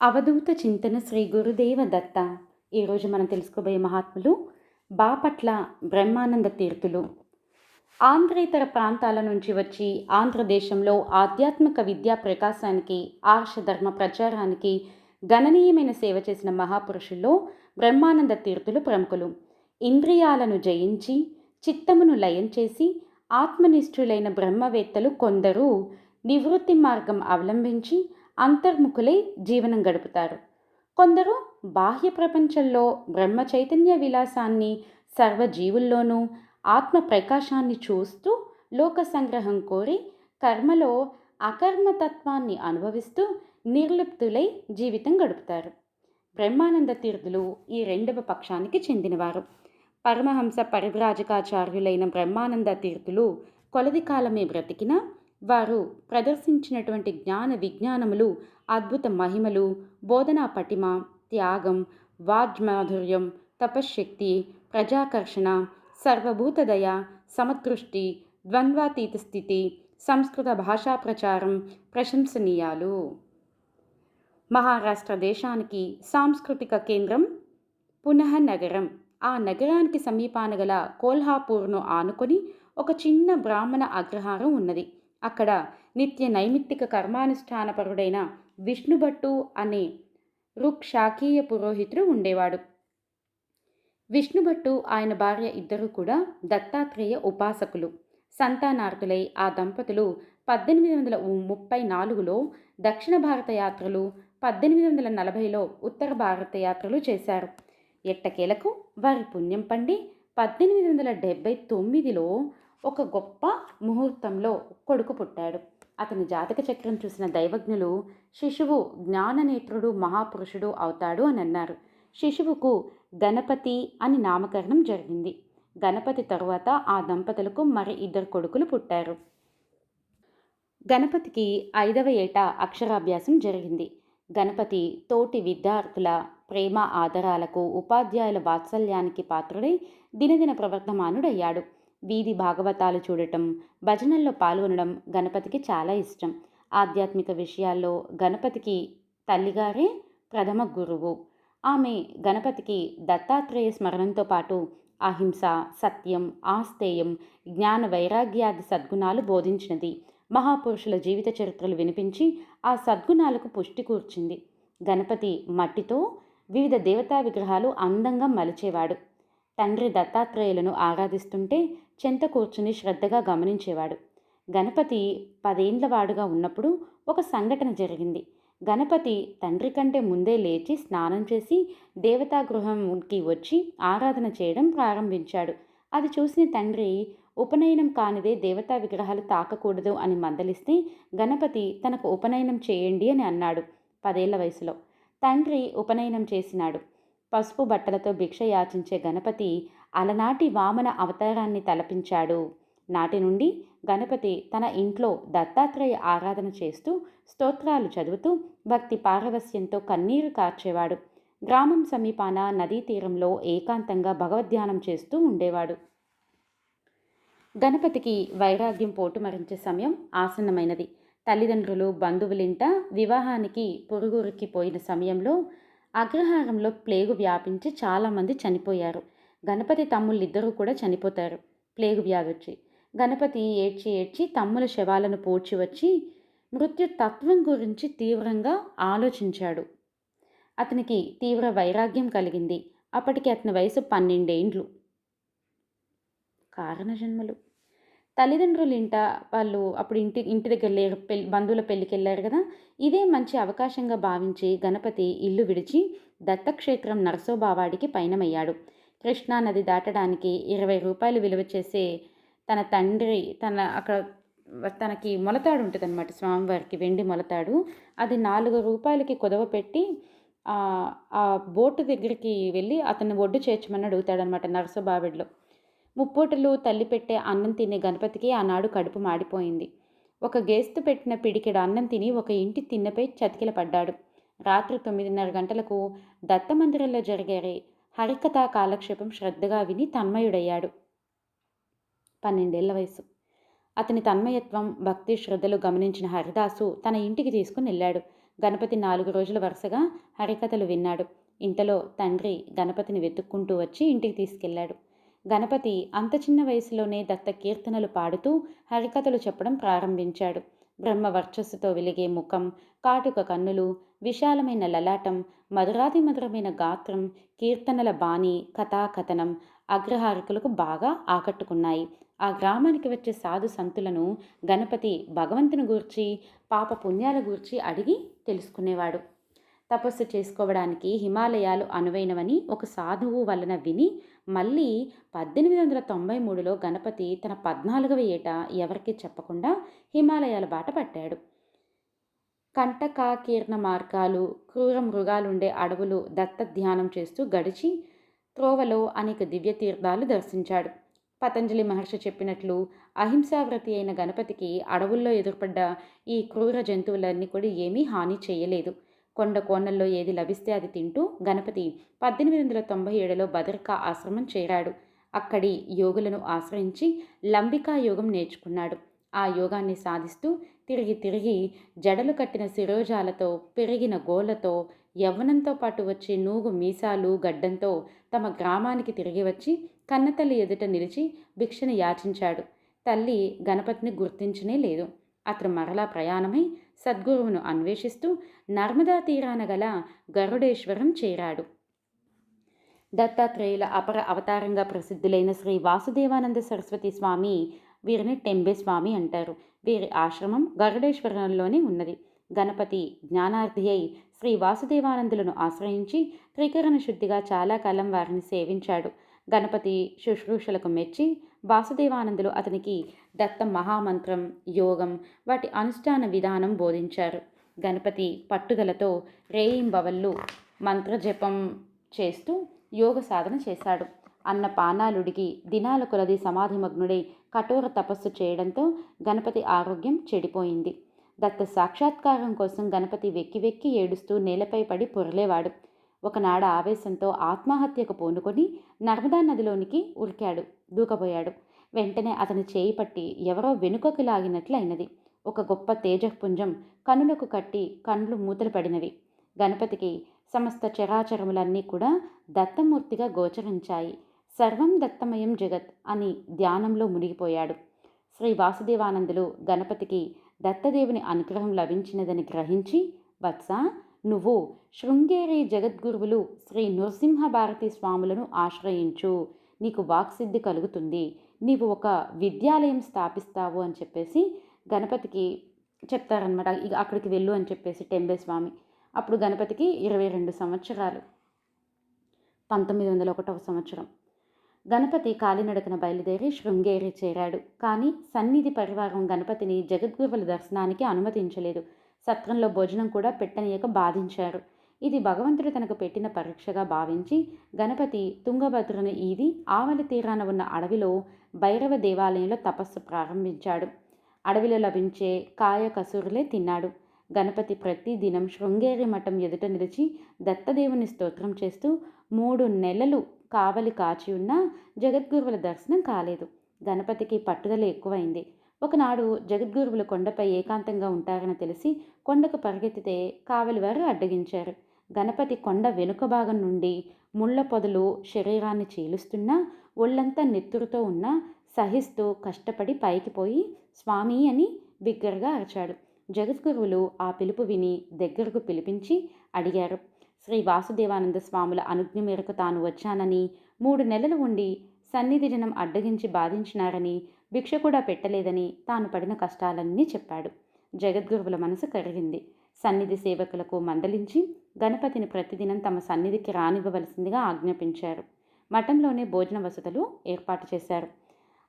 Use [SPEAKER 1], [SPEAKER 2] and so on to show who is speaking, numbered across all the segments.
[SPEAKER 1] అవధూత చింతన శ్రీ గురుదేవ దత్త ఈరోజు మనం తెలుసుకోబోయే మహాత్ములు బాపట్ల బ్రహ్మానంద తీర్థులు. ఆంధ్రేతర ప్రాంతాల నుంచి వచ్చి ఆంధ్రదేశంలో ఆధ్యాత్మిక విద్యా ప్రకాశానికి ఆర్షధర్మ ప్రచారానికి గణనీయమైన సేవ చేసిన మహాపురుషుల్లో బ్రహ్మానంద తీర్థులు ప్రముఖులు. ఇంద్రియాలను జయించి చిత్తమును లయం చేసి ఆత్మనిష్ఠులైన బ్రహ్మవేత్తలు కొందరు నివృత్తి మార్గం అవలంబించి అంతర్ముఖులై జీవనం గడుపుతారు. కొందరు బాహ్య ప్రపంచంలో బ్రహ్మ చైతన్య విలాసాన్ని సర్వజీవుల్లోనూ ఆత్మ ప్రకాశాన్ని చూస్తూ లోక సంగ్రహం కోరి కర్మలో అకర్మతత్వాన్ని అనుభవిస్తూ నిర్లిప్తులై జీవితం గడుపుతారు. బ్రహ్మానంద తీర్థులు ఈ రెండవ పక్షానికి చెందినవారు. పరమహంస పరివ్రాజకాచార్యులైన బ్రహ్మానంద తీర్థులు కొలది కాలమే బ్రతికిన వారు ప్రదర్శించినటువంటి జ్ఞాన విజ్ఞానములు అద్భుత మహిమలు బోధనా పటిమ త్యాగం వాజ్మాధుర్యం తపశ్శక్తి ప్రజాకర్షణ సర్వభూతదయ సమదృష్టి ద్వంద్వాతీత స్థితి సంస్కృత భాషా ప్రచారం ప్రశంసనీయాలు. మహారాష్ట్ర దేశానికి సాంస్కృతిక కేంద్రం పునః నగరం. ఆ నగరానికి సమీపాన గల కోల్హాపూర్ను ఆనుకొని ఒక చిన్న బ్రాహ్మణ అగ్రహారం ఉన్నది. అక్కడ నిత్య నైమిత్తిక కర్మానుష్ఠానపరుడైన విష్ణుభట్టు అనే రుక్షాకీయ పురోహితుడు ఉండేవాడు. విష్ణుభట్టు ఆయన భార్య ఇద్దరు కూడా దత్తాత్రేయ ఉపాసకులు. సంతానార్థులై ఆ దంపతులు పద్దెనిమిది వందల ముప్పై నాలుగులో దక్షిణ భారత యాత్రలు పద్దెనిమిది వందల నలభైలో ఉత్తర భారత యాత్రలు చేశారు. ఎట్టకేలకు వారి పుణ్యం పండి పద్దెనిమిది వందల డెబ్భై తొమ్మిదిలో ఒక గొప్ప ముహూర్తంలో కొడుకు పుట్టాడు. అతని జాతక చక్రం చూసిన దైవజ్ఞులు శిశువు జ్ఞాననేత్రుడు మహాపురుషుడు అవుతాడు అని అన్నారు. శిశువుకు గణపతి అని నామకరణం జరిగింది. గణపతి తరువాత ఆ దంపతులకు మరి ఇద్దరు కొడుకులు పుట్టారు. గణపతికి ఐదవ ఏట అక్షరాభ్యాసం జరిగింది. గణపతి తోటి విద్యార్థుల ప్రేమ ఆదరాలకు ఉపాధ్యాయుల వాత్సల్యానికి పాత్రుడై దినదిన ప్రవర్తమానుడయ్యాడు వీధి భాగవతాలు చూడటం భజనల్లో పాల్గొనడం గణపతికి చాలా ఇష్టం. ఆధ్యాత్మిక విషయాల్లో గణపతికి తల్లిగారే ప్రథమ గురువు. ఆమె గణపతికి దత్తాత్రేయ స్మరణంతో పాటు అహింస సత్యం ఆస్తేయం జ్ఞాన వైరాగ్యాది సద్గుణాలు బోధించినది. మహాపురుషుల జీవిత చరిత్రలు వినిపించి ఆ సద్గుణాలకు పుష్టి కూర్చింది. గణపతి మట్టితో వివిధ దేవతా విగ్రహాలు అందంగా మలిచేవాడు. తండ్రి దత్తాత్రేయులను ఆరాధిస్తుంటే చెంత కూర్చుని శ్రద్ధగా గమనించేవాడు. గణపతి పదేండ్లవాడుగా ఉన్నప్పుడు ఒక సంఘటన జరిగింది. గణపతి తండ్రి కంటే ముందే లేచి స్నానం చేసి దేవతాగృహంకి వచ్చి ఆరాధన చేయడం ప్రారంభించాడు. అది చూసిన తండ్రి ఉపనయనం కానిదే దేవతా విగ్రహాలు తాకకూడదు అని మందలిస్తే గణపతి తనకు ఉపనయనం చేయండి అని అన్నాడు పదేళ్ళ వయసులో. తండ్రి ఉపనయనం చేసినాడు. పసుపు బట్టలతో భిక్ష యాచించే గణపతి అలనాటి వామన అవతారాన్ని తలపించాడు. నాటి నుండి గణపతి తన ఇంట్లో దత్తాత్రేయ ఆరాధన చేస్తూ స్తోత్రాలు చదువుతూ భక్తి పారవస్యంతో కన్నీరు కార్చేవాడు. గ్రామం సమీపాన నదీ తీరంలో ఏకాంతంగా భగవద్ధ్యానం చేస్తూ ఉండేవాడు. గణపతికి వైరాగ్యం పోటుమరించే సమయం ఆసన్నమైనది. తల్లిదండ్రులు బంధువులింట వివాహానికి పొరుగురికి పోయిన సమయంలో అగ్రహారంలో ప్లేగు వ్యాపించి చాలామంది చనిపోయారు. గణపతి తమ్ముళ్ళిద్దరూ కూడా చనిపోతారు. ప్లేగు వ్యాధి వచ్చి గణపతి ఏడ్చి ఏడ్చి తమ్ముల శవాలను పోడ్చి వచ్చి మృత్యు తత్వం గురించి తీవ్రంగా ఆలోచించాడు. అతనికి తీవ్ర వైరాగ్యం కలిగింది. అప్పటికి అతని వయసు పన్నెండేండ్లు. కారణ జన్మలు. తల్లిదండ్రులు ఇంట వాళ్ళు అప్పుడు ఇంటి ఇంటి దగ్గర లేరు పెళ్ళి బంధువుల పెళ్ళికి వెళ్ళారు కదా ఇదే మంచి అవకాశంగా భావించి గణపతి ఇల్లు విడిచి దత్తక్షేత్రం నరసోబావాడికి పయనమయ్యాడు కృష్ణానది దాటడానికి ఇరవై రూపాయలు విలువ చేసే తన తండ్రి తన అక్కడ తనకి మొలతాడు ఉంటుంది అనమాట స్వామివారికి వెండి మొలతాడు. అది నాలుగు రూపాయలకి కుదవ పెట్టి ఆ బోటు దగ్గరికి వెళ్ళి అతన్ని ఒడ్డు చేర్చమని అడుగుతాడనమాట నరసబావిడిలో. ముప్పోటలు తల్లి పెట్టే అన్నం తినే గణపతికి ఆనాడు కడుపు మాడిపోయింది. ఒక గేస్తు పెట్టిన పిడికెడు అన్నం తిని ఒక ఇంటి తిన్నపై చతికిల పడ్డాడు రాత్రి తొమ్మిదిన్నర గంటలకు దత్తమందిరంలో జరిగే హరికథా కాలక్షేపం శ్రద్ధగా విని తన్మయుడయ్యాడు. పన్నెండేళ్ళ వయసు అతని తన్మయత్వం భక్తి శ్రద్ధలు గమనించిన హరిదాసు తన ఇంటికి తీసుకుని వెళ్ళాడు. గణపతి నాలుగు రోజుల వరుసగా హరికథలు విన్నాడు. ఇంతలో తండ్రి గణపతిని వెతుక్కుంటూ వచ్చి ఇంటికి తీసుకెళ్ళాడు గణపతి అంత చిన్న వయసులోనే దత్త కీర్తనలు పాడుతూ హరికథలు చెప్పడం ప్రారంభించాడు. బ్రహ్మ వర్చస్సుతో వెలిగే ముఖం కాటుక కన్నులు విశాలమైన లలాటం మధురాతి మధురమైన గాత్రం కీర్తనల బాణి కథాకథనం అగ్రహారికులకు బాగా ఆకట్టుకున్నాయి. ఆ గ్రామానికి వచ్చే సాధు సంతులను గణపతి భగవంతుని గూర్చి పాప పుణ్యాల గూర్చి అడిగి తెలుసుకునేవాడు. తపస్సు చేసుకోవడానికి హిమాలయాలు అనువైనవని ఒక సాధువు వలన విని మళ్ళీ పద్దెనిమిది వందల తొంభై మూడులో గణపతి తన పద్నాలుగవ ఏట ఎవరికీ చెప్పకుండా హిమాలయాల బాట పట్టాడు. కంటకాకీర్ణ మార్గాలు క్రూర మృగాలుండే అడవులు దత్త ధ్యానం చేస్తూ గడిచి త్రోవలో అనేక దివ్య తీర్థాలు దర్శించాడు. పతంజలి మహర్షి చెప్పినట్లు అహింసావ్రతి అయిన గణపతికి అడవుల్లో ఎదురుపడ్డ ఈ క్రూర జంతువులన్నీ కూడా ఏమీ హాని చేయలేదు. కొండ కోణల్లో ఏది లభిస్తే అది తింటూ గణపతి పద్దెనిమిది వందల తొంభై ఏడులో భద్రకా ఆశ్రమం చేరాడు. అక్కడి యోగులను ఆశ్రయించి లంబికా యోగం నేర్చుకున్నాడు. ఆ యోగాన్ని సాధిస్తూ తిరిగి తిరిగి జడలు కట్టిన శిరోజాలతో పెరిగిన గోళ్ళతో యవ్వనంతో పాటు వచ్చే నూగు మీసాలు గడ్డంతో తమ గ్రామానికి తిరిగి వచ్చి కన్నతల్లి ఎదుట నిలిచి భిక్షను యాచించాడు. తల్లి గణపతిని గుర్తించనే లేదు. అతను మరలా ప్రయాణమై సద్గురువును అన్వేషిస్తూ నర్మదా తీరాన గల గరుడేశ్వరం చేరాడు. దత్తాత్రేయుల అపర అవతారంగా ప్రసిద్ధులైన శ్రీ వాసుదేవానంద సరస్వతి స్వామి వీరిని టెంబే స్వామి అంటారు. వీరి ఆశ్రమం గరుడేశ్వరంలోనే ఉన్నది. గణపతి జ్ఞానార్థి అయి శ్రీ వాసుదేవానందులను ఆశ్రయించి త్రికరణ శుద్ధిగా చాలా కాలం వారిని సేవించాడు. గణపతి శుశ్రూషలకు మెచ్చి వాసుదేవానందులు అతనికి దత్త మహామంత్రం యోగం వాటి అనుష్ఠాన విధానం బోధించారు. గణపతి పట్టుదలతో రేయింబవళ్ళు మంత్రజపం చేస్తూ యోగ సాధన చేశాడు. అన్న పానాలుడికి దినాల కొలది సమాధిమగ్నుడై కఠోర తపస్సు చేయడంతో గణపతి ఆరోగ్యం చెడిపోయింది. దత్త సాక్షాత్కారం కోసం గణపతి వెక్కి వెక్కి ఏడుస్తూ నేలపై పడి పొరలేవాడు. ఒకనాడ ఆవేశంతో ఆత్మహత్యకు పూనుకొని నర్మదా నదిలోనికి ఉరికాడు దూకబోయాడు. వెంటనే అతని చేయి పట్టి ఎవరో వెనుకకు లాగినట్లయినది. ఒక గొప్ప తేజపుంజం కనులకు కట్టి కండ్లు మూతలు పడినవి. గణపతికి సమస్త చరాచరములన్నీ కూడా దత్తమూర్తిగా గోచరించాయి. సర్వం దత్తమయం జగత్ అని ధ్యానంలో మునిగిపోయాడు. శ్రీ వాసుదేవానందులు గణపతికి దత్తదేవుని అనుగ్రహం లభించినదని గ్రహించి వత్స నువ్వు శృంగేరి జగద్గురువులు శ్రీ నృసింహ భారతి స్వాములను ఆశ్రయించు. నీకు వాక్సిద్ధి కలుగుతుంది. నీవు ఒక విద్యాలయం స్థాపిస్తావు అని చెప్పేసి గణపతికి చెప్తారనమాట ఇక అక్కడికి వెళ్ళు అని చెప్పేసి టెంబే స్వామి. అప్పుడు గణపతికి ఇరవై రెండు సంవత్సరాలు. పంతొమ్మిది వందల ఒకటవ సంవత్సరం. గణపతి కాలినడకన బయలుదేరి శృంగేరి చేరాడు. కానీ సన్నిధి పరివారం గణపతిని జగద్గురువుల దర్శనానికి అనుమతించలేదు. సత్రంలో భోజనం కూడా పెట్టనీయక బాధించారు. ఇది భగవంతుడు తనకు పెట్టిన పరీక్షగా భావించి గణపతి తుంగభద్రను ఈది ఆవలి తీరాన ఉన్న అడవిలో భైరవ దేవాలయంలో తపస్సు ప్రారంభించాడు. అడవిలో లభించే కాయ కసూరులే తిన్నాడు. గణపతి ప్రతి దినం శృంగేరి మఠం ఎదుట నిలిచి దత్తదేవుని స్తోత్రం చేస్తూ మూడు నెలలు కావలి కాచి ఉన్న జగద్గురువుల దర్శనం కాలేదు. గణపతికి పట్టుదల ఎక్కువైంది. ఒకనాడు జగద్గురువులు కొండపై ఏకాంతంగా ఉంటారని తెలిసి కొండకు పరిగెత్తితే కావలివారు అడ్డగించారు. గణపతి కొండ వెనుక భాగం నుండి ముళ్ళ పొదలు శరీరాన్ని చీలుస్తున్నా ఒళ్ళంతా నెత్తురుతో ఉన్న సహిస్తూ కష్టపడి పైకి పోయి స్వామి అని బిగ్గరగా అరిచాడు. జగద్గురువులు ఆ పిలుపు విని దగ్గరకు పిలిపించి అడిగారు. శ్రీ వాసుదేవానంద స్వాముల అనుజ్ఞ మేరకు తాను వచ్చానని మూడు నెలలు ఉండి సన్నిధి జనం అడ్డగించి బాధించినారని భిక్ష కూడా పెట్టలేదని తాను పడిన కష్టాలన్నీ చెప్పాడు. జగద్గురువుల మనసు కరిగింది. సన్నిధి సేవకులకు మందలించి గణపతిని ప్రతిదినం తమ సన్నిధికి రానివ్వవలసిందిగా ఆజ్ఞాపించారు. మఠంలోనే భోజన వసతులు ఏర్పాటు చేశారు.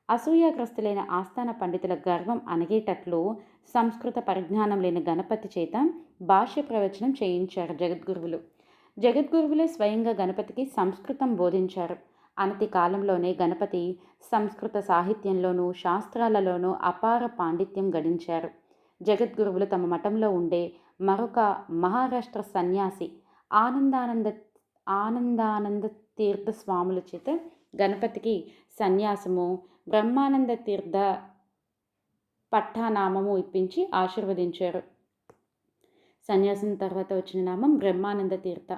[SPEAKER 1] అసూయాగ్రస్తులైన ఆస్థాన పండితుల గర్వం అణగేటట్లు సంస్కృత పరిజ్ఞానం లేని గణపతి చేత భాష్య ప్రవచనం చేయించారు జగద్గురువులు. జగద్గురువులే స్వయంగా గణపతికి సంస్కృతం బోధించారు. అనతి కాలంలోనే గణపతి సంస్కృత సాహిత్యంలోనూ శాస్త్రాలలోనూ అపార పాండిత్యం గడించారు. జగద్గురువులు తమ మఠంలో ఉండే మరొక మహారాష్ట్ర సన్యాసి ఆనందానంద ఆనందానంద తీర్థ స్వాముల చేత గణపతికి సన్యాసము బ్రహ్మానంద తీర్థ పట్టానామము ఇప్పించి ఆశీర్వదించారు. సన్యాసం తర్వాత వచ్చిన నామం బ్రహ్మానంద తీర్థ.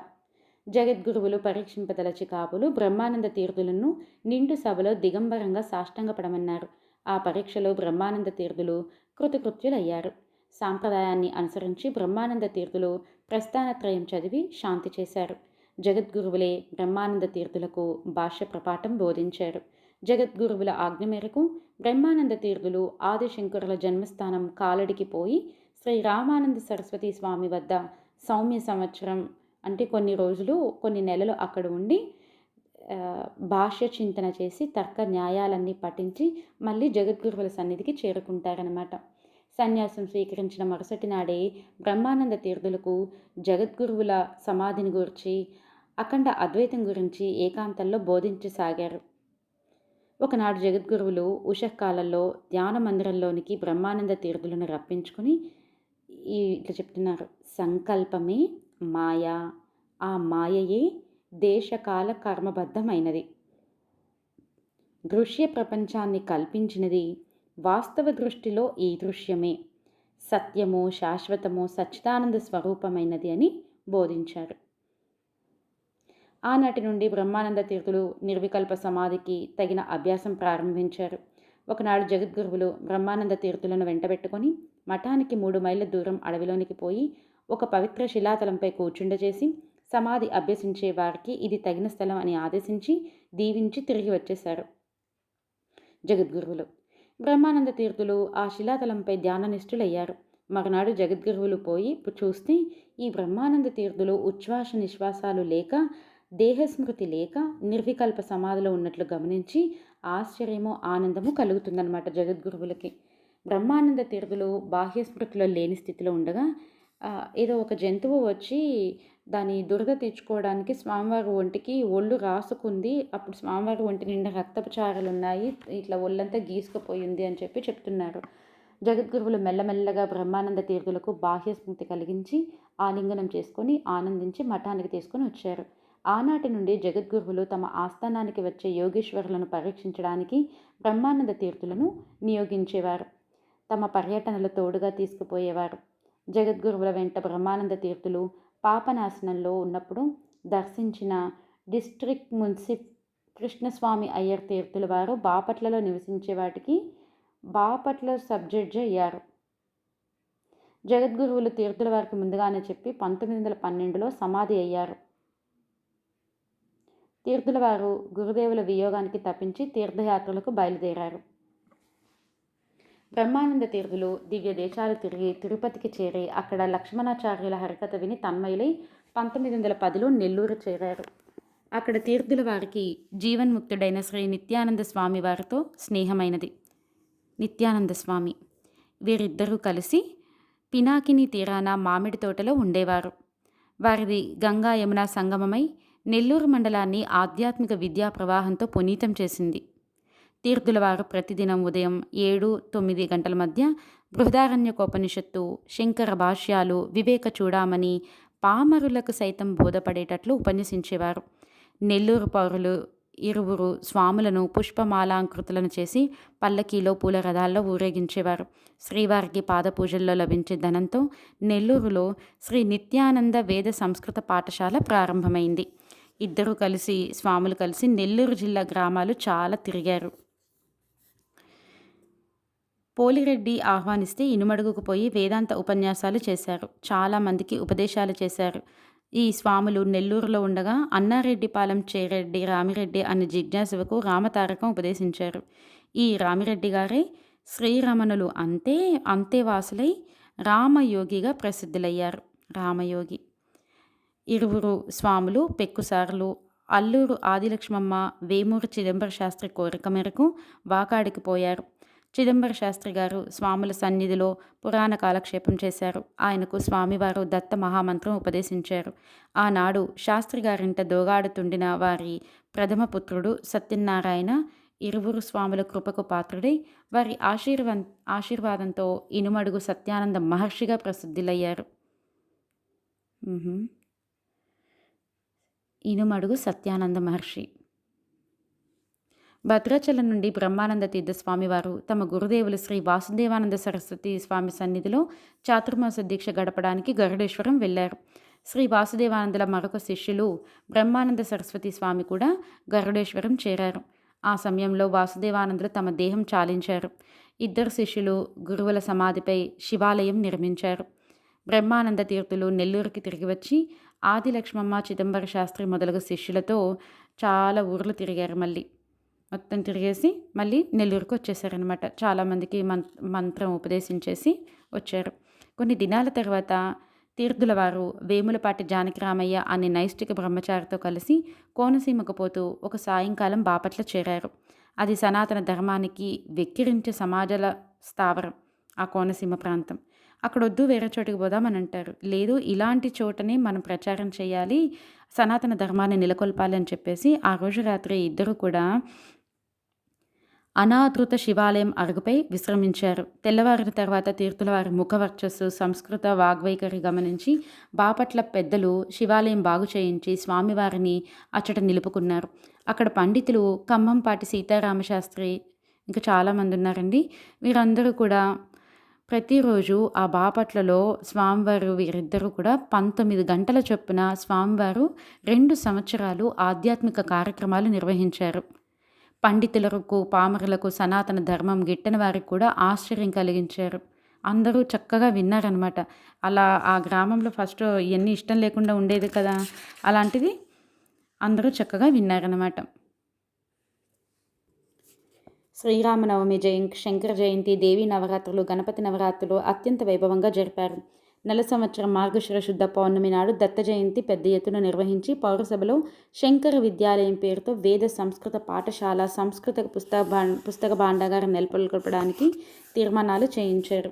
[SPEAKER 1] జగద్గురువులు పరీక్షింపదలచి కాపులు బ్రహ్మానంద తీర్థులను నిండు సభలో దిగంబరంగా సాష్టంగపడమన్నారు. ఆ పరీక్షలో బ్రహ్మానంద తీర్థులు కృతకృత్యులయ్యారు సాంప్రదాయాన్ని అనుసరించి బ్రహ్మానంద తీర్థులు ప్రస్థానత్రయం చదివి శాంతి చేశారు జగద్గురువులే బ్రహ్మానంద తీర్థులకు భాష్య ప్రపాఠం బోధించారు. జగద్గురువుల ఆజ్ఞ మేరకు బ్రహ్మానంద తీర్థులు ఆదిశంకరుల జన్మస్థానం కాలడికి పోయి శ్రీ రామానంద సరస్వతి స్వామి వద్ద సౌమ్య సంవత్సరం అంటే కొన్ని రోజులు కొన్ని నెలలు అక్కడ ఉండి భాష్య చింతన చేసి తర్క న్యాయాలన్నీ పఠించి మళ్ళీ జగద్గురువుల సన్నిధికి చేరుకుంటారనమాట సన్యాసం స్వీకరించిన మరుసటి నాడే బ్రహ్మానంద తీర్థులకు జగద్గురువుల సమాధిని గురించి అఖండ అద్వైతం గురించి ఏకాంతంలో బోధించసాగారు. ఒకనాడు జగద్గురువులు ఉషకాలంలో ధ్యాన మందిరంలోనికి బ్రహ్మానంద తీర్థులను రప్పించుకుని ఇట్లా చెప్తున్నారు సంకల్పమే మాయ ఆ మాయయే దేశకాల కర్మబద్ధమైనది. దృశ్య ప్రపంచాన్ని కల్పించినది వాస్తవ దృష్టిలో ఈ దృశ్యమే. సత్యము శాశ్వతము సచ్చిదానంద స్వరూపమైనది అని బోధించారు. ఆనాటి నుండి బ్రహ్మానంద తీర్థులు నిర్వికల్ప సమాధికి తగిన అభ్యాసం ప్రారంభించారు. ఒకనాడు జగద్గురువులు బ్రహ్మానంద తీర్థులను వెంటబెట్టుకొని మఠానికి మూడు మైళ్ళ దూరం అడవిలోనికి పోయి ఒక పవిత్ర శిలాతలంపై కూర్చుండచేసి సమాధి అభ్యసించే వారికి ఇది తగిన స్థలం అని ఆదేశించి దీవించి తిరిగి వచ్చేశారు. జగద్గురువులు. బ్రహ్మానంద తీర్థులు ఆ శిలాతలంపై ధ్యాననిష్ఠులయ్యారు. మరునాడు జగద్గురువులు పోయి చూస్తే ఈ బ్రహ్మానంద తీర్థులు ఉచ్ఛ్వాస నిశ్వాసాలు లేక దేహస్మృతి లేక నిర్వికల్ప సమాధిలో ఉన్నట్లు గమనించి ఆశ్చర్యము ఆనందము కలుగుతుందన్నమాట జగద్గురువులకి. బ్రహ్మానంద తీర్థులు బాహ్య స్మృతిలో లేని స్థితిలో ఉండగా ఏదో ఒక జంతువు వచ్చి దాని దురద తీర్చుకోవడానికి స్వామివారి ఒంటికి ఒళ్ళు రాసుకుంది. అప్పుడు స్వామివారి ఒంటి నిండా రక్తపచారాలు ఉన్నాయి. ఇట్లా ఒళ్ళంతా గీసుకుపోయింది అని చెప్పి చెప్తున్నారు. జగద్గురువులు మెల్లమెల్లగా బ్రహ్మానంద తీర్థులకు బాహ్య స్మృతి కలిగించి ఆలింగనం చేసుకొని ఆనందించి మఠానికి తీసుకొని వచ్చారు. ఆనాటి నుండి జగద్గురువులు తమ ఆస్థానానికి వచ్చే యోగేశ్వరులను పరీక్షించడానికి బ్రహ్మానంద తీర్థులను నియోగించేవారు. తమ పర్యటనలు తోడుగా తీసుకుపోయేవారు. జగద్గురువుల వెంట బ్రహ్మానంద తీర్థులు పాపనాశనంలో ఉన్నప్పుడు దర్శించిన డిస్ట్రిక్ట్ మున్సిప్ కృష్ణస్వామి అయ్యర్ తీర్థుల వారు బాపట్లలో నివసించే వాటికి బాపట్ల సబ్జడ్జి అయ్యారు. జగద్గురువులు తీర్థుల వారికి ముందుగానే చెప్పి పంతొమ్మిది వందల పన్నెండులో సమాధి అయ్యారు. తీర్థుల వారు గురుదేవుల వియోగానికి తప్పించి తీర్థయాత్రలకు బయలుదేరారు. బ్రహ్మానంద తీర్థులు దివ్య దేశాలు తిరిగి తిరుపతికి చేరి అక్కడ లక్ష్మణాచార్యుల హరికథ విని తన్మయులై పంతొమ్మిది వందల పదిలో నెల్లూరు చేరారు. అక్కడ తీర్థుల వారికి జీవన్ముక్తుడైన శ్రీ నిత్యానంద స్వామి వారితో స్నేహమైనది. నిత్యానంద స్వామి వీరిద్దరూ కలిసి పినాకిని తీరాన మామిడి తోటలో ఉండేవారు. వారిది గంగా యమున సంగమమై నెల్లూరు మండలాన్ని ఆధ్యాత్మిక విద్యా ప్రవాహంతో పునీతం చేసింది. తీర్థుల వారు ప్రతిదినం ఉదయం ఏడు తొమ్మిది గంటల మధ్య బృహదారణ్యకోపనిషత్తు శంకర భాష్యాలు వివేక చూడామని పామరులకు సైతం బోధపడేటట్లు ఉపన్యసించేవారు. నెల్లూరు పౌరులు ఇరువురు స్వాములను పుష్పమాలాంకృతులను చేసి పల్లకీలో పూల రథాల్లో ఊరేగించేవారు. శ్రీవారికి పాదపూజల్లో లభించే ధనంతో నెల్లూరులో శ్రీ నిత్యానంద వేద సంస్కృత పాఠశాల ప్రారంభమైంది. ఇద్దరు కలిసి స్వాములు కలిసి నెల్లూరు జిల్లా గ్రామాలు చాలా తిరిగారు. పోలిరెడ్డి ఆహ్వానిస్తే ఇనుమడుగుకు పోయి వేదాంత ఉపన్యాసాలు చేశారు. చాలామందికి ఉపదేశాలు చేశారు. ఈ స్వాములు నెల్లూరులో ఉండగా అన్నారెడ్డిపాలెం చేరెడ్డి రామిరెడ్డి అనే జిజ్ఞాసుకు రామతారకం ఉపదేశించారు. ఈ రామిరెడ్డి గారే శ్రీరమణులు అంతే అంతేవాసులై రామయోగిగా ప్రసిద్ధులయ్యారు. రామయోగి. ఇరువురు స్వాములు పెక్కుసార్లు అల్లూరు ఆదిలక్ష్మమ్మ వేమూరు చిదంబర శాస్త్రి కోరిక మేరకు వాకాడికి పోయారు. చిదంబర శాస్త్రి గారు స్వాముల సన్నిధిలో పురాణ కాలక్షేపం చేశారు. ఆయనకు స్వామివారు దత్త మహామంత్రం ఉపదేశించారు. ఆనాడు శాస్త్రి గారింట దోగాడుతుండిన వారి ప్రథమ పుత్రుడు సత్యనారాయణ ఇరువురు స్వాముల కృపకు పాత్రుడై వారి ఆశీర్వ ఆశీర్వాదంతో ఇనుమడుగు సత్యానంద మహర్షిగా ప్రసిద్ధులయ్యారు. ఇనుమడుగు సత్యానంద మహర్షి. భద్రాచలం నుండి బ్రహ్మానంద తీర్థ స్వామివారు తమ గురుదేవులు శ్రీ వాసుదేవానంద సరస్వతి స్వామి సన్నిధిలో చాతుర్మాస దీక్ష గడపడానికి గరుడేశ్వరం వెళ్ళారు. శ్రీ వాసుదేవానందుల మరొక శిష్యులు బ్రహ్మానంద సరస్వతి స్వామి కూడా గరుడేశ్వరం చేరారు. ఆ సమయంలో వాసుదేవానందులు తమ దేహం చాలించారు. ఇద్దరు శిష్యులు గురువుల సమాధిపై శివాలయం నిర్మించారు. బ్రహ్మానంద తీర్థులు నెల్లూరుకి తిరిగి వచ్చి ఆది లక్ష్మమ్మ చిదంబర శాస్త్రి మొదలగు శిష్యులతో చాలా ఊర్లు తిరిగారు మళ్ళీ. మొత్తం తిరిగేసి మళ్ళీ నెల్లూరుకు వచ్చేసారనమాట చాలామందికి మం మంత్రం ఉపదేశించేసి వచ్చారు. కొన్ని దినాల తర్వాత తీర్థుల వారు వేములపాటి జానకిరామయ్య అనే నైష్టిక బ్రహ్మచారితో కలిసి కోనసీమకు పోతూ ఒక సాయంకాలం బాపట్ల చేరారు. అది సనాతన ధర్మానికి వెక్కిరించే సమాజాల స్థావరం ఆ కోనసీమ ప్రాంతం. అక్కడ వద్దు వేరే చోటుకి పోదామని అంటారు లేదు ఇలాంటి చోటనే మనం ప్రచారం చేయాలి సనాతన ధర్మాన్ని నెలకొల్పాలి అని చెప్పేసి ఆ రోజు రాత్రి ఇద్దరు కూడా అనాధృత శివాలయం అరుగుపై విశ్రమించారు. తెల్లవారిన తర్వాత తీర్థులవారి ముఖవర్చస్సు సంస్కృత వాగ్వైఖరి గమనించి బాపట్ల పెద్దలు శివాలయం బాగు చేయించి స్వామివారిని అచ్చట నిలుపుకున్నారు. అక్కడ పండితులు ఖమ్మంపాటి సీతారామశాస్త్రి ఇంకా చాలామంది ఉన్నారండి. వీరందరూ కూడా ప్రతిరోజు ఆ బాపట్లలో స్వామివారు వీరిద్దరూ కూడా పంతొమ్మిది గంటల చొప్పున స్వామివారు రెండు సంవత్సరాలు ఆధ్యాత్మిక కార్యక్రమాలు నిర్వహించారు. పండితులకు పామరులకు సనాతన ధర్మం గిట్టని వారికి కూడా ఆశ్చర్యం కలిగించారు. అందరూ చక్కగా విన్నారనమాట అలా ఆ గ్రామంలో ఫస్ట్ ఇవన్నీ ఇష్టం లేకుండా ఉండేది కదా అలాంటిది అందరూ చక్కగా విన్నారనమాట శ్రీరామనవమి జయం శంకర జయంతి దేవి నవరాత్రులు గణపతి నవరాత్రులు అత్యంత వైభవంగా జరిపారు. నెల సంవత్సరం మార్గశిర శుద్ధ పౌర్ణమి నాడు దత్త జయంతి పెద్ద ఎత్తున నిర్వహించి పౌరసభలో శంకర విద్యాలయం పేరుతో వేద సంస్కృత పాఠశాల సంస్కృత పుస్తక భా పుస్తక భాండాగారం నెలకొల్పడానికి తీర్మానాలు చేయించారు.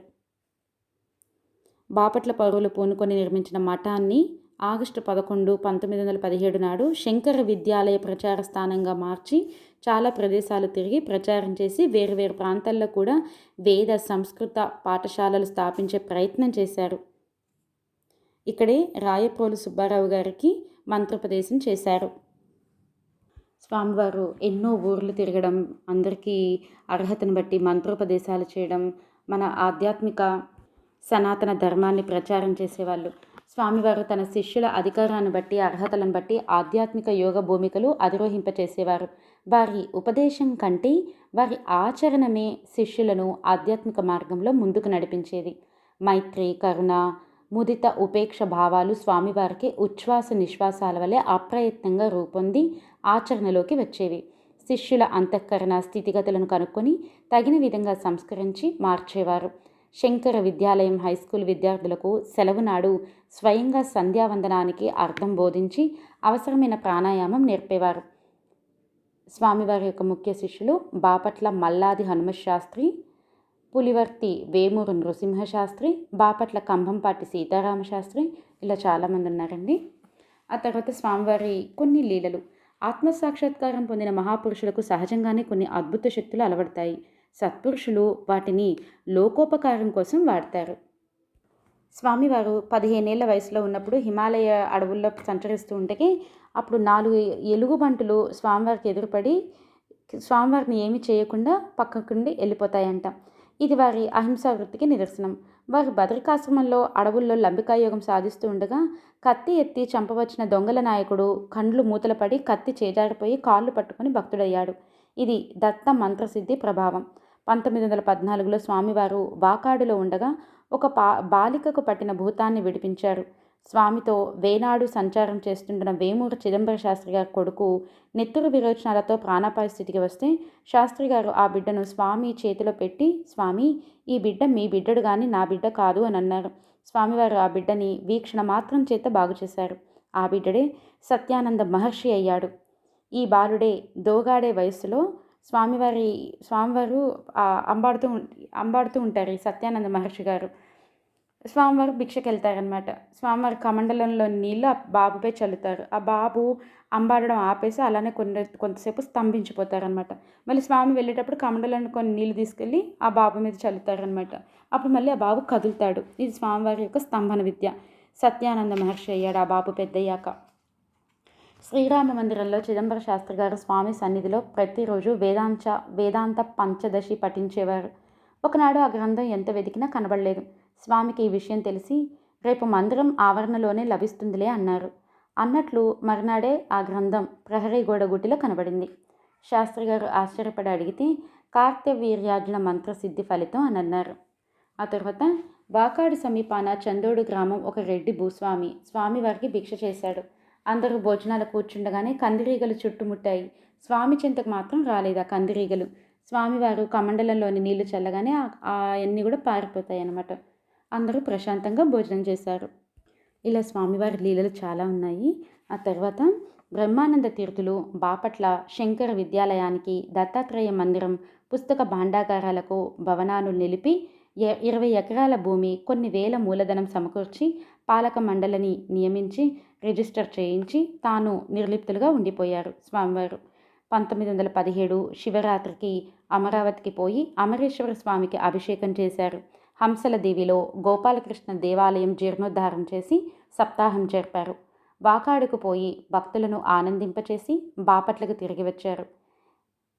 [SPEAKER 1] బాపట్ల పౌరులు పూనుకొని నిర్మించిన మఠాన్ని ఆగస్టు పదకొండు పంతొమ్మిది వందల పదిహేడు నాడు శంకర విద్యాలయ ప్రచార స్థానంగా మార్చి చాలా ప్రదేశాలు తిరిగి ప్రచారం చేసి వేరు వేరు ప్రాంతాల్లో కూడా వేద సంస్కృత పాఠశాలలు స్థాపించే ప్రయత్నం చేశారు. ఇక్కడే రాయప్రోలు సుబ్బారావు గారికి మంత్రోపదేశం చేశారు. స్వామివారు ఎన్నో ఊర్లు తిరగడం అందరికీ అర్హతను బట్టి మంత్రోపదేశాలు చేయడం మన ఆధ్యాత్మిక సనాతన ధర్మాన్ని ప్రచారం చేసేవాళ్ళు. స్వామివారు తన శిష్యుల అధికారాన్ని బట్టి అర్హతలను బట్టి ఆధ్యాత్మిక యోగ భూమికలు అధిరోహింపచేసేవారు. వారి ఉపదేశం కంటే వారి ఆచరణమే శిష్యులను ఆధ్యాత్మిక మార్గంలో ముందుకు నడిపించేది. మైత్రి కరుణ ముదిత ఉపేక్ష భావాలు స్వామివారికి ఉచ్ఛ్వాస నిశ్వాసాల వలె అప్రయత్నంగా రూపొంది ఆచరణలోకి వచ్చేవి. శిష్యుల అంతఃకరణ స్థితిగతులను కనుక్కొని తగిన విధంగా సంస్కరించి మార్చేవారు. శంకర విద్యాలయం హై స్కూల్ విద్యార్థులకు సెలవు నాడు స్వయంగా సంధ్యావందనానికి అర్థం బోధించి అవసరమైన ప్రాణాయామం నేర్పేవారు. స్వామివారి యొక్క ముఖ్య శిష్యులు బాపట్ల మల్లాది హనుమత్ శాస్త్రి పులివర్తి వేమూరు నృసింహశాస్త్రి బాపట్ల కంభంపాటి సీతారామశాస్త్రి ఇలా చాలామంది ఉన్నారండి. ఆ తర్వాత స్వామివారి కొన్ని లీలలు. ఆత్మసాక్షాత్కారం పొందిన మహాపురుషులకు సహజంగానే కొన్ని అద్భుత శక్తులు అలవడతాయి. సత్పురుషులు వాటిని లోకోపకారం కోసం వాడతారు. స్వామివారు పదిహేనేళ్ళ వయసులో ఉన్నప్పుడు హిమాలయ అడవుల్లో సంచరిస్తూ ఉంటే అప్పుడు నాలుగు ఎలుగుబంటులు స్వామివారికి ఎదురుపడి స్వామివారిని ఏమి చేయకుండా పక్కకుండి వెళ్ళిపోతాయంట. ఇది వారి అహింసా వృత్తికి నిదర్శనం. వారు భద్రికాశ్రమంలో అడవుల్లో లంబికాయోగం సాధిస్తూ ఉండగా కత్తి ఎత్తి చంపవచ్చిన దొంగల నాయకుడు కండ్లు మూతలపడి కత్తి చేజారిపోయి కాళ్ళు పట్టుకొని భక్తుడయ్యాడు. ఇది దత్త మంత్రసిద్ధి ప్రభావం. పంతొమ్మిది వందల పద్నాలుగులో స్వామివారు వాకాడులో ఉండగా ఒక పా బాలికకు పట్టిన భూతాన్ని విడిపించారు. స్వామితో వేనాడు సంచారం చేస్తుంటున్న వేమూరు చిదంబర శాస్త్రి గారి కొడుకు నెత్తురు విరోచనాలతో ప్రాణాపాయ స్థితికి వస్తే శాస్త్రి గారు ఆ బిడ్డను స్వామి చేతిలో పెట్టి స్వామి ఈ బిడ్డ మీ బిడ్డడు కానీ నా బిడ్డ కాదు అని అన్నారు. స్వామివారు ఆ బిడ్డని వీక్షణ మాత్రం చేత బాగు చేశారు. ఆ బిడ్డడే సత్యానంద మహర్షి అయ్యాడు. ఈ బాలుడే దోగాడే వయస్సులో స్వామివారి స్వామివారు అంబాడుతూ అంబాడుతూ ఉంటారు ఈ సత్యానంద మహర్షి గారు. స్వామివారు భిక్షకి వెళ్తారనమాట స్వామివారి కమండలంలో నీళ్ళు ఆ బాబుపై చల్లుతారు. ఆ బాబు అంబాడడం ఆపేసి అలానే కొన్ని కొంతసేపు స్తంభించిపోతారనమాట మళ్ళీ స్వామి వెళ్ళేటప్పుడు కమండలను కొన్ని నీళ్ళు తీసుకెళ్ళి ఆ బాబు మీద చల్లుతారనమాట అప్పుడు మళ్ళీ ఆ బాబు కదులుతాడు. ఇది స్వామివారి యొక్క స్తంభన విద్య. సత్యానంద మహర్షి అయ్యాడు ఆ బాబు పెద్దయ్యాక. శ్రీరామ మందిరంలో చిదంబర శాస్త్రి గారు స్వామి సన్నిధిలో ప్రతిరోజు వేదాంత వేదాంత పంచదశి పఠించేవారు. ఒకనాడు ఆ గ్రంథం ఎంత వెతికినా కనబడలేదు. స్వామికి ఈ విషయం తెలిసి రేపు మందిరం ఆవరణలోనే లభిస్తుందిలే అన్నారు. అన్నట్లు మర్నాడే ఆ గ్రంథం ప్రహరీ గోడ గుటిలో కనబడింది. శాస్త్రి గారు ఆశ్చర్యపడి అడిగితే కార్తవీర్యార్జున మంత్రసిద్ధి ఫలితం అని అన్నారు. ఆ తర్వాత వాకాడు సమీపాన చందోడు గ్రామం ఒక రెడ్డి భూస్వామి స్వామివారికి భిక్ష చేశాడు. అందరూ భోజనాలు కూర్చుండగానే కందిరీగలు చుట్టుముట్టాయి. స్వామి చింతకు మాత్రం రాలేదు ఆ కందిరీగలు. స్వామివారు కమండలంలోని నీళ్ళు చల్లగానే అవన్నీ కూడా పారిపోతాయి అన్నమాట అందరూ ప్రశాంతంగా భోజనం చేశారు. ఇలా స్వామివారి లీలలు చాలా ఉన్నాయి. ఆ తర్వాత బ్రహ్మానంద తీర్థులు బాపట్ల శంకర విద్యాలయానికి దత్తాత్రేయ మందిరం పుస్తక భాండాగారాలకు భవనాలు నిలిపి ఇరవై ఎకరాల భూమి కొన్ని వేల మూలధనం సమకూర్చి పాలక మండలిని నియమించి రిజిస్టర్ చేయించి తాను నిర్లిప్తులుగా ఉండిపోయారు స్వామివారు. పంతొమ్మిది వందల పదిహేడు శివరాత్రికి అమరావతికి పోయి అమరేశ్వర స్వామికి అభిషేకం చేశారు. హంసలదేవిలో గోపాలకృష్ణ దేవాలయం జీర్ణోద్ధారం చేసి సప్తాహం జరిపారు. వాకాడుకు పోయి భక్తులను ఆనందింపచేసి బాపట్లకు తిరిగి వచ్చారు.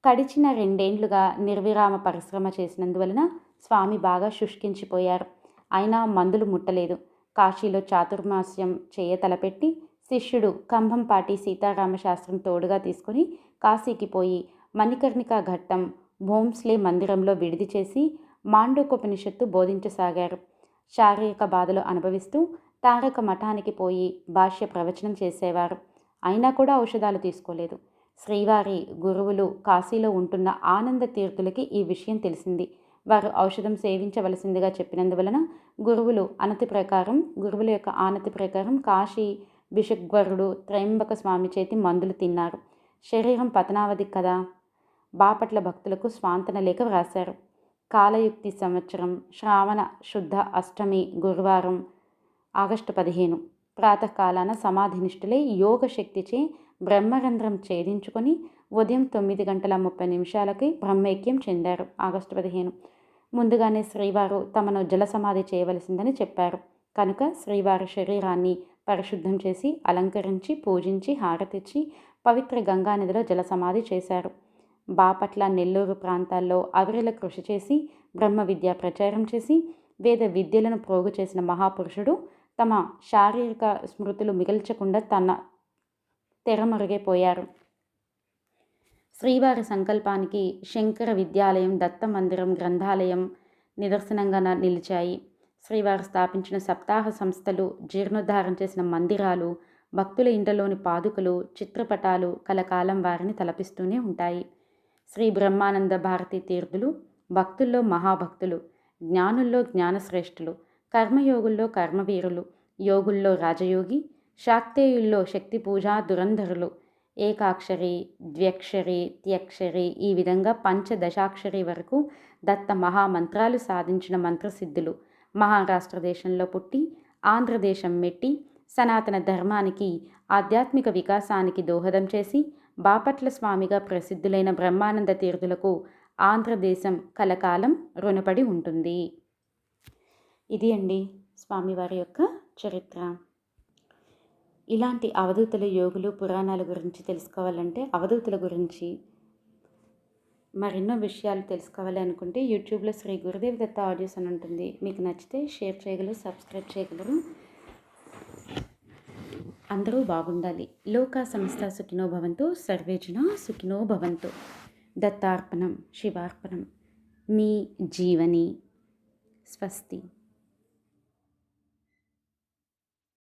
[SPEAKER 1] కడిచిన రెండేండ్లుగా నిర్విరామ పరిశ్రమ చేసినందువలన స్వామి బాగా శుష్కించిపోయారు. అయినా మందులు ముట్టలేదు. కాశీలో చాతుర్మాస్యం చేయ తలపెట్టి శిష్యుడు కంభంపాటి సీతారామశాస్త్రం తోడుగా తీసుకుని కాశీకి పోయి మణికర్ణిక ఘట్టం భోంస్లే మందిరంలో విడిది చేసి మాండూకోపనిషత్తు బోధించసాగారు. శారీరక బాధలు అనుభవిస్తూ తారక మఠానికి పోయి భాష్య ప్రవచనం చేసేవారు. అయినా కూడా ఔషధాలు తీసుకోలేదు. శ్రీవారి గురువులు కాశీలో ఉంటున్న ఆనంద తీర్థులకి ఈ విషయం తెలిసింది. వారు ఔషధం సేవించవలసిందిగా చెప్పినందువలన గురువులు అనతి ప్రకారం గురువుల యొక్క ఆనతి ప్రకారం కాశీ బిషగ్వరుడు త్రయంబక స్వామి చేతి మందులు తిన్నారు. శరీరం పతనావధి కదా? బాపట్ల భక్తులకు స్వాంతన లేఖ వ్రాశారు. కాలయుక్తి సంవత్సరం శ్రావణ శుద్ధ అష్టమి గురువారం ఆగస్టు పదిహేను. ప్రాతకాలాన సమాధినిష్ఠులై యోగ శక్తిచే బ్రహ్మరంధ్రం ఛేదించుకొని ఉదయం తొమ్మిది గంటల ముప్పై నిమిషాలకి బ్రహ్మైక్యం చెందారు ఆగస్టు పదిహేను. ముందుగానే శ్రీవారు తమను జల సమాధి చేయవలసిందని చెప్పారు. కనుక శ్రీవారి శరీరాన్ని పరిశుద్ధం చేసి అలంకరించి పూజించి హారతిచ్చి పవిత్ర గంగానదిలో జల సమాధి చేశారు. బాపట్ల నెల్లూరు ప్రాంతాల్లో అవిరల కృషి చేసి బ్రహ్మ విద్య ప్రచారం చేసి వేద విద్యలను ప్రోగు చేసిన మహాపురుషుడు తమ శారీరక స్మృతులు మిగల్చకుండా తన తెరమరుగైపోయారు శ్రీవారి సంకల్పానికి శంకర విద్యాలయం దత్త మందిరం గ్రంథాలయం నిదర్శనంగా నిలిచాయి. శ్రీవారు స్థాపించిన సప్తాహ సంస్థలు జీర్ణోద్ధారం చేసిన మందిరాలు భక్తుల ఇంటలోని పాదుకలు చిత్రపటాలు కలకాలం వారిని తలపిస్తూనే ఉంటాయి. శ్రీ బ్రహ్మానంద భారతి తీర్థులు భక్తుల్లో మహాభక్తులు జ్ఞానుల్లో జ్ఞానశ్రేష్ఠులు కర్మయోగుల్లో కర్మవీరులు యోగుల్లో రాజయోగి శాక్తేయుల్లో శక్తి పూజా దురంధరులు ఏకాక్షరి ద్వ్యక్షరి త్యక్షరి ఈ విధంగా పంచదశాక్షరి వరకు దత్త మహామంత్రాలు సాధించిన మంత్రసిద్ధులు. మహారాష్ట్ర దేశంలో పుట్టి ఆంధ్రదేశం మెట్టి సనాతన ధర్మానికి ఆధ్యాత్మిక వికాసానికి దోహదం చేసి బాపట్ల స్వామిగా ప్రసిద్ధులైన బ్రహ్మానంద తీర్థులకు ఆంధ్రదేశం కలకాలం రుణపడి ఉంటుంది. ఇది అండి స్వామివారి యొక్క చరిత్ర. ఇలాంటి అవధూతుల యోగులు పురాణాల గురించి తెలుసుకోవాలంటే అవధూతుల గురించి మరెన్నో విషయాలు తెలుసుకోవాలి అనుకుంటే యూట్యూబ్లో శ్రీ గురుదేవ్ దత్త ఆడియోస్ అని ఉంటుంది. మీకు నచ్చితే షేర్ చేయగలరు సబ్స్క్రైబ్ చేయగలరు. అందరూ బాగుండాలి. లోక సంస్థ సుఖినో భవంతు సర్వేజన సుఖినో భవంతు దత్తార్పణం శివార్పణం. మీ జీవని స్వస్తి.